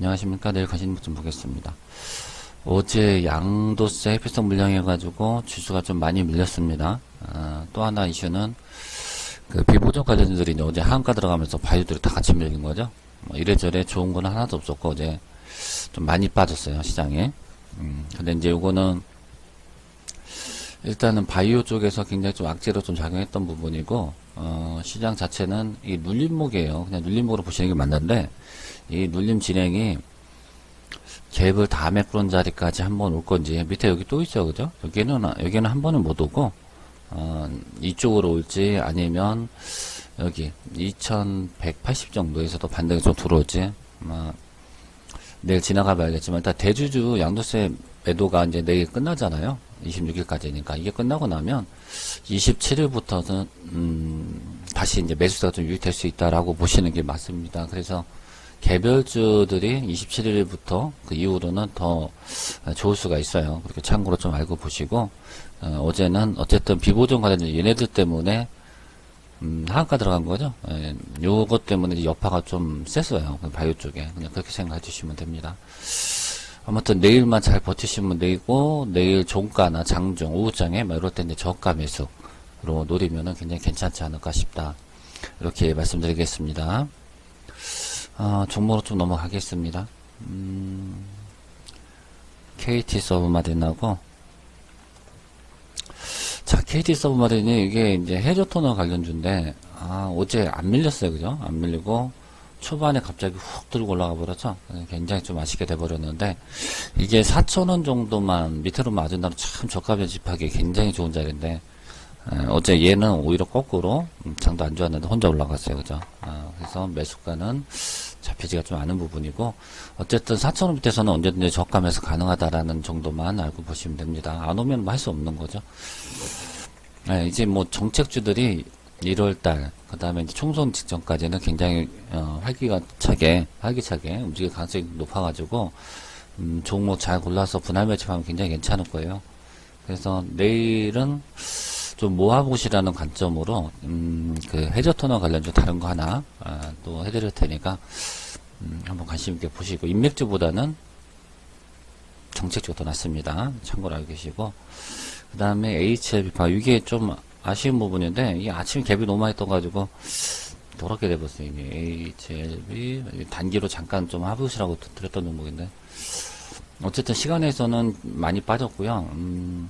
안녕하십니까. 내일 것좀 보겠습니다. 어제 양도세 회피성 물량해가지고 지수가 좀 많이 밀렸습니다. 아, 또 하나 이슈는 그 비보정 관련주들이 이제 어제 한가 들어가면서 바이오들이 다 같이 밀린 거죠. 뭐 이래저래 좋은 건 하나도 없었고 어제 좀 많이 빠졌어요 시장에. 음, 근데 이제 요거는 일단은 바이오 쪽에서 굉장히 좀 악재로 좀 작용했던 부분이고 어, 시장 자체는 이 눌림목이에요. 그냥 눌림목으로 보시는 게 맞는데 이 눌림 진행이 갭을 다음에 그런 자리까지 한번 올 건지 밑에 여기 또 있죠, 그죠? 여기는 여기는 한 번은 못 오고 어, 이쪽으로 올지 아니면 여기 2180 정도에서도 반등이 좀 들어올지 아마 내일 지나가 봐야겠지만 일단 대주주 양도세 매도가 이제 내일 끝나잖아요. 26일까지니까 이게 끝나고 나면 27일부터는 음, 다시 이제 매수세가 좀 유입될 수 있다라고 보시는 게 맞습니다. 그래서 개별주들이 27일부터 그 이후로는 더 좋을 수가 있어요. 그렇게 참고로 좀 알고 보시고 어, 제는 어쨌든 비보정 관련 얘네들 때문에 음, 하한가 들어간 거죠. 예, 요것 때문에 여파가 좀 셌어요. 그 바이오 쪽에. 그냥 그렇게 생각해 주시면 됩니다. 아무튼 내일만 잘 버티시면 되고, 내일 종가나 장중, 오후장에 뭐 이럴 때 이제 저가 매수로 노리면은 굉장히 괜찮지 않을까 싶다. 이렇게 말씀드리겠습니다. 아, 종목으로 좀 넘어가겠습니다. 음, KT 서브마린하고, 자, KT 서브마린이 이게 이제 해저 토너 관련주인데, 아, 어제 안 밀렸어요. 그죠? 안 밀리고, 초반에 갑자기 훅 들고 올라가 버렸죠? 굉장히 좀 아쉽게 돼버렸는데, 이게 4천원 정도만 밑으로 맞은다면 참 저가 변집하기 굉장히 좋은 자리인데, 에, 어제 얘는 오히려 거꾸로, 음, 장도 안 좋았는데 혼자 올라갔어요. 그죠? 아, 그래서 매수가는 잡히지가 좀 않은 부분이고, 어쨌든 4천원 밑에서는 언제든지 저가매수 가능하다라는 정도만 알고 보시면 됩니다. 안 오면 뭐 할 수 없는 거죠. 네, 이제 뭐 정책주들이 1월달 그 다음에 이제 총선 직전까지는 굉장히 어, 활기차게 활기차게 움직일 가능성이 높아가지고 음, 종목 잘 골라서 분할 매집하면 굉장히 괜찮을 거예요. 그래서 내일은 좀 모아보시라는 관점으로 음, 그 해저 토너 관련주 다른 거 하나 아, 또 해드릴 테니까 음, 한번 관심 있게 보시고 인맥주보다는 정책주가 더 낫습니다. 참고로 알고 계시고 그 다음에 HLB파 이게 좀 아쉬운 부분인데 이게 아침 갭이 너무 많이 떠가지고 더럽게 돼버렸어요 이게 HLB 단기로 잠깐 좀 해보시라고 드렸던 종목인데. 어쨌든 시간에서는 많이 빠졌고요. 음,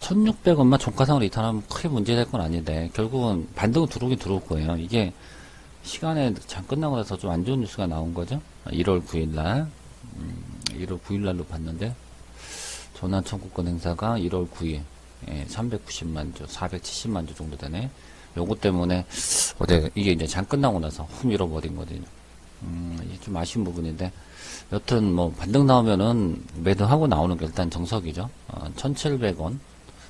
1600원만 종가상으로 이탈하면 크게 문제될 건 아닌데 결국은 반등은 들어오긴 들어올 거예요. 이게 시간에 장 끝나고 나서 좀 안 좋은 뉴스가 나온 거죠? 1월 9일날. 음, 1월 9일날로 봤는데 전환 청구권 행사가 1월 9일 예, 390만 주, 470만 주 정도 되네. 요거 때문에 어제 이게 이제 장 끝나고 나서 훅 밀어버린 거거든요. 음, 이게 좀 아쉬운 부분인데 여튼 뭐 반등 나오면은 매도하고 나오는 게 일단 정석이죠. 어, 1,700원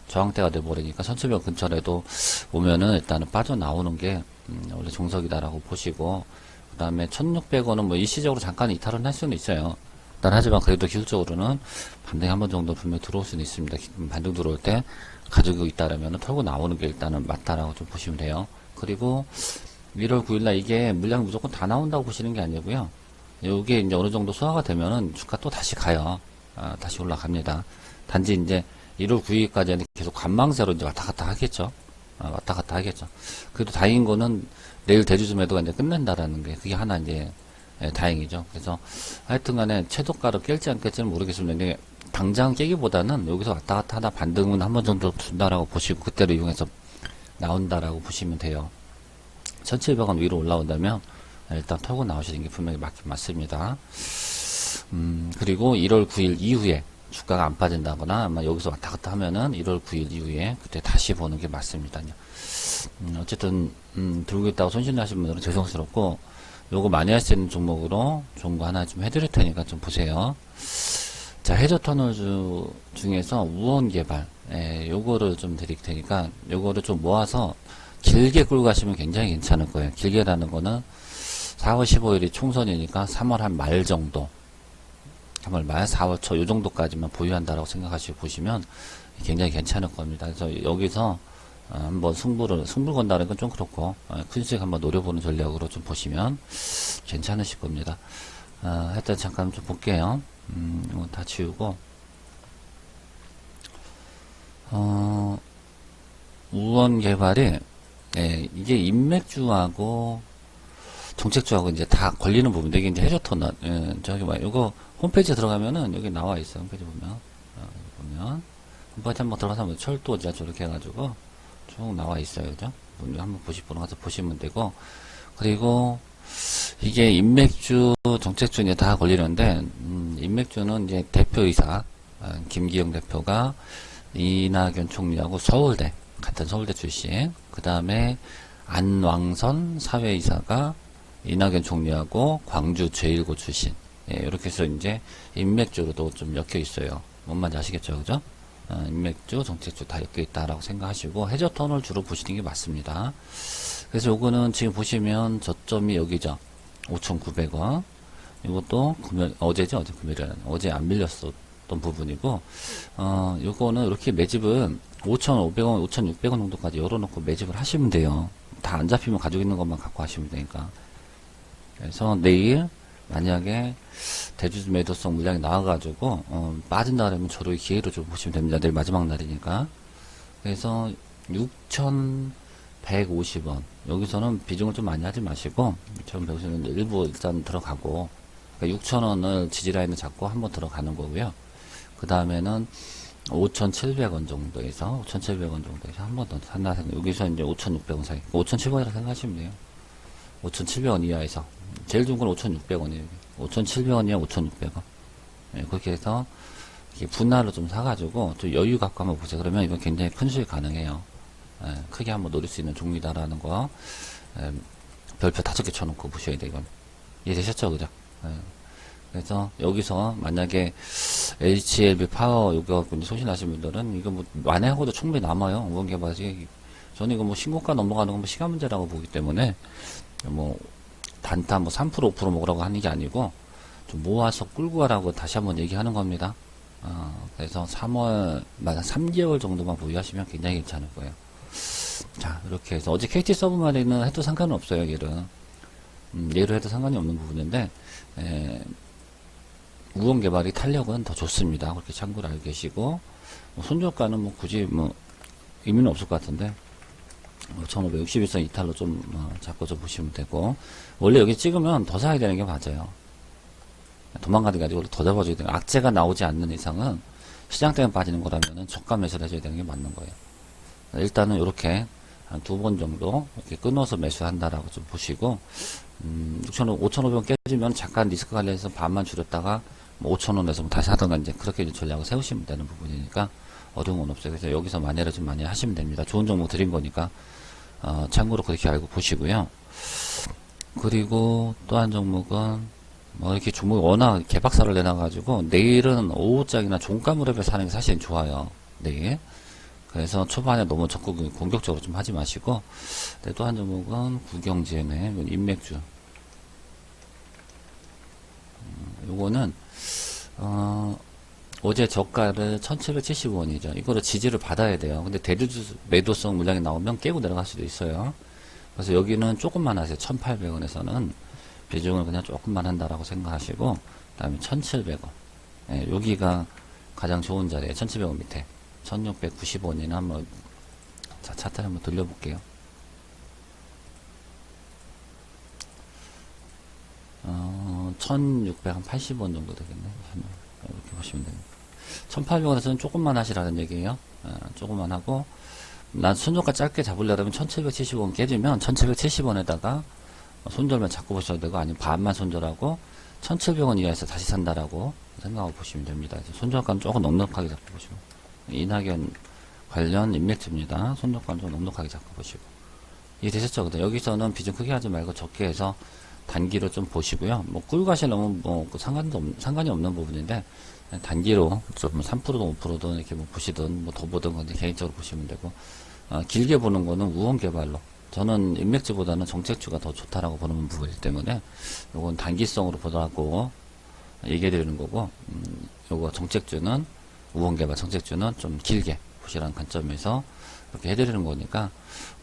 저항대가 돼버리니까 1,700원 근처라도 오면은 일단은 빠져나오는 게 음, 원래 정석이다라고 보시고 그 다음에 1,600원은 뭐 일시적으로 잠깐 이탈은 할 수는 있어요. 일단 하지만 그래도 기술적으로는 반등이 한 번 정도 분명히 들어올 수는 있습니다. 반등 들어올 때 가지고 있다라면 털고 나오는 게 일단은 맞다라고 좀 보시면 돼요. 그리고 1월 9일날 이게 물량이 무조건 다 나온다고 보시는 게 아니고요. 이게 이제 어느 정도 소화가 되면은 주가 또 다시 가요. 아, 다시 올라갑니다. 단지 이제 1월 9일까지는 계속 관망세로 이제 왔다 갔다 하겠죠. 아, 왔다 갔다 하겠죠. 그래도 다행인 거는 내일 대주주 매도가 이제 끝낸다라는 게 그게 하나 이제 예, 다행이죠. 그래서 하여튼 간에 최저가를 깰지 안 깰지는 모르겠습니다. 당장 깨기보다는 여기서 왔다 갔다 하다 반등은 한 번 정도 준다라고 보시고 그때를 이용해서 나온다라고 보시면 돼요. 1700원 위로 올라온다면 일단 털고 나오시는 게 분명히 맞긴 맞습니다. 음, 그리고 1월 9일 이후에 주가가 안 빠진다거나 아마 여기서 왔다 갔다 하면은 1월 9일 이후에 그때 다시 보는 게 맞습니다. 음, 어쨌든 음, 들고 있다고 손실 나신 분들은 죄송스럽고 요거 많이 할 수 있는 종목으로 좋은 거 하나 좀 해드릴 테니까 좀 보세요. 자, 해저 터널주 중에서 우원 개발, 예, 요거를 좀 드릴 테니까, 요거를 좀 모아서 길게 끌고 가시면 굉장히 괜찮을 거예요. 길게라는 거는 4월 15일이 총선이니까 3월 한 말 정도, 3월 말, 4월 초 요 정도까지만 보유한다라고 생각하시고 보시면 굉장히 괜찮을 겁니다. 그래서 여기서 어, 한번 승부를 승부 건다는 건 좀 그렇고 어, 큰 수익 한번 노려보는 전략으로 좀 보시면 괜찮으실 겁니다. 아, 하여튼 잠깐 좀 볼게요. 음, 다 지우고. 어, 우원 개발이, 예, 이게 인맥주하고 정책주하고 이제 다 걸리는 부분인데, 이게 이제 해저터는, 예, 저기 뭐, 이거 홈페이지에 들어가면은 여기 나와 있어요. 홈페이지 보면. 어, 보면. 홈페이지 한번 들어가서 한번 철도 지하철 이렇게 해가지고 쭉 나와 있어요. 그죠? 한번 분은 가서 보시면 되고. 그리고 이게 인맥주, 정책주 이제 다 걸리는데, 음, 인맥주는 이제 대표이사, 어, 김기영 대표가 이낙연 총리하고 서울대, 같은 서울대 출신, 그 다음에 안왕선 사회이사가 이낙연 총리하고 광주 제1고 출신, 예, 이렇게 해서 이제 인맥주로도 좀 엮여 있어요. 뭔 말인지 아시겠죠? 그죠? 어, 인맥주, 정책주 다 엮여 있다라고 생각하시고, 해저턴을 주로 보시는 게 맞습니다. 그래서 요거는 지금 보시면 저점이 여기죠. 5,900원. 이것도 금요일, 어제죠? 어제 금요일에. 어제 안 밀렸었던 부분이고, 어, 요거는 이렇게 매집은 5,500원, 5,600원 정도까지 열어놓고 매집을 하시면 돼요. 다 안 잡히면 가지고 있는 것만 갖고 하시면 되니까. 그래서 내일, 만약에 대주주 매도성 물량이 나와가지고, 어, 빠진다 그러면 저를 기회로 좀 보시면 됩니다. 내일 마지막 날이니까. 그래서 6,150원. 여기서는 비중을 좀 많이 하지 마시고, 6,150원 일부 일단 들어가고, 그러니까 6,000원을 지지라인을 잡고 한번 들어가는 거고요. 그 다음에는 5,700원 정도에서, 5,700원 정도에서 한 번 더 산다 생각, 여기서 이제 5,600원 사이. 5,700원이라고 생각하시면 돼요. 5,700원 이하에서. 제일 좋은 건 5,600원이에요. 5,700원이야, 5,600원. 예, 그렇게 해서, 이게 분할로 좀 사가지고, 좀 여유 갖고 한번 보세요. 그러면 이건 굉장히 큰 수익 가능해요. 예, 크게 한번 노릴 수 있는 종류다라는 거, 예, 별표 다섯 개 쳐놓고 보셔야 돼요, 이건. 이해되셨죠? 그죠? 예. 그래서 여기서 만약에 HLB 파워 이제 소신하신 분들은 이거 뭐 만회하고도 충분히 남아요. 원개발이 저는 이거 뭐 신고가 넘어가는 건 뭐 시간 문제라고 보기 때문에 뭐 단타 뭐 3% 5% 먹으라고 하는 게 아니고 좀 모아서 끌고 가라고 다시 한번 얘기하는 겁니다. 어, 그래서 3월 만 3개월 정도만 보유하시면 굉장히 괜찮을 거예요. 자 이렇게 해서 어제 KT 서브마리는 해도 상관은 없어요. 얘를 음, 얘로 해도 상관이 없는 부분인데 에, 우원 개발이 탄력은 더 좋습니다. 그렇게 참고를 알고 계시고 뭐 손절가는 뭐 굳이 뭐 의미는 없을 것 같은데 1561선 이탈로 좀 어, 잡고 좀 보시면 되고 원래 여기 찍으면 더 사야 되는 게 맞아요. 도망가는 게 아니고 더 잡아줘야 되는 악재가 나오지 않는 이상은 시장 때문에 빠지는 거라면은 저가 매수를 해줘야 되는 게 맞는 거예요. 일단은 이렇게 한 두 번 정도 이렇게 끊어서 매수한다라고 좀 보시고 음, 6,500, 5,500원 깨지면 잠깐 리스크 관련해서 반만 줄였다가 뭐 5,000원에서 뭐 다시 하던가 이제 그렇게 이제 전략을 세우시면 되는 부분이니까 어려운 건 없어요. 그래서 여기서 만회를 좀 많이 하시면 됩니다. 좋은 정보 드린 거니까 어, 참고로 그렇게 알고 보시고요. 그리고 또 한 종목은 뭐 이렇게 종목이 워낙 개박살을 내놔가지고 내일은 오후장이나 종가 무렵에 사는 게 사실은 좋아요. 내일. 그래서 초반에 너무 적극 공격적으로 좀 하지 마시고 네, 또한 종목은 구경지연의 이건 인맥주 음, 요거는 어, 어제 저가를 1775원이죠. 이거를 지지를 받아야 돼요. 근데 대주주 매도성 물량이 나오면 깨고 내려갈 수도 있어요. 그래서 여기는 조금만 하세요. 1800원에서는 비중을 그냥 조금만 한다라고 생각하시고 그 다음에 1700원. 예, 여기가 가장 좋은 자리에요. 1700원 밑에. 1690원이나 한번 자 차트 한번 돌려볼게요. 어, 1680원 정도 되겠네. 이렇게 보시면 됩니다. 1800원에서는 조금만 하시라는 얘기예요. 어, 조금만 하고 난 순저가 짧게 잡으려면 1770원 깨지면 1770원에다가 손절만 잡고 보셔도 되고 아니면 반만 손절하고 1700원 이하에서 다시 산다라고 생각하고 보시면 됩니다. 손절가는 조금 넉넉하게 잡고 보시고 이낙연 관련 인맥주입니다. 손목관 좀 넉넉하게 잡고 보시고. 이해 되셨죠? 근데 여기서는 비중 크게 하지 말고 적게 해서 단기로 좀 보시고요. 뭐, 꿀과시 너무 뭐, 그 상관도, 없, 상관이 없는 부분인데, 단기로 좀 3%든 5%든 이렇게 뭐 보시든 뭐 더 보든 건데 개인적으로 보시면 되고, 어, 길게 보는 거는 우원 개발로. 저는 인맥주보다는 정책주가 더 좋다라고 보는 부분이기 때문에, 요건 단기성으로 보더라고 얘기해 드리는 거고, 음, 요거 정책주는 우원 개발 정책주는 좀 길게 보시라는 관점에서 이렇게 해드리는 거니까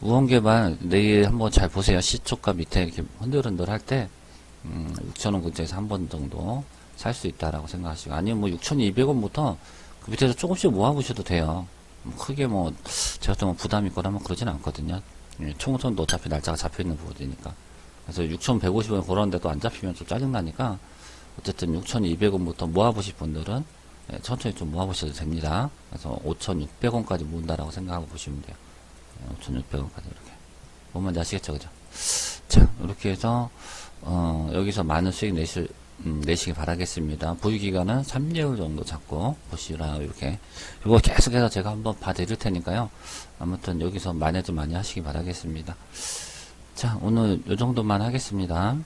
우원개발 내일 한번 잘 보세요. 시초가 밑에 이렇게 흔들흔들 할 때 음, 6,000원 근처에서 한 번 정도 살 수 있다라고 생각하시고, 아니면 뭐 6,200원부터 그 밑에서 조금씩 모아보셔도 돼요. 뭐 크게 뭐, 제가 또뭐 부담이 있거나 그러진 않거든요. 예, 총선도 어차피 날짜가 잡혀 있는 부분이니까. 그래서 6,150원 그런 데도 안 잡히면 좀 짜증나니까, 어쨌든 6,200원부터 모아보실 분들은 예, 천천히 좀 모아보셔도 됩니다. 그래서 5,600원까지 모은다라고 생각하고 보시면 돼요. 5,600원까지 이렇게. 뭔 말인지 아시겠죠? 그죠? 자, 이렇게 해서, 어, 여기서 많은 수익 내실, 음, 내시기 바라겠습니다. 보유기간은 3개월 정도 잡고 보시라, 이렇게. 이거 계속해서 제가 한번 봐드릴 테니까요. 아무튼 여기서 만회도 많이 하시기 바라겠습니다. 자, 오늘 요 정도만 하겠습니다.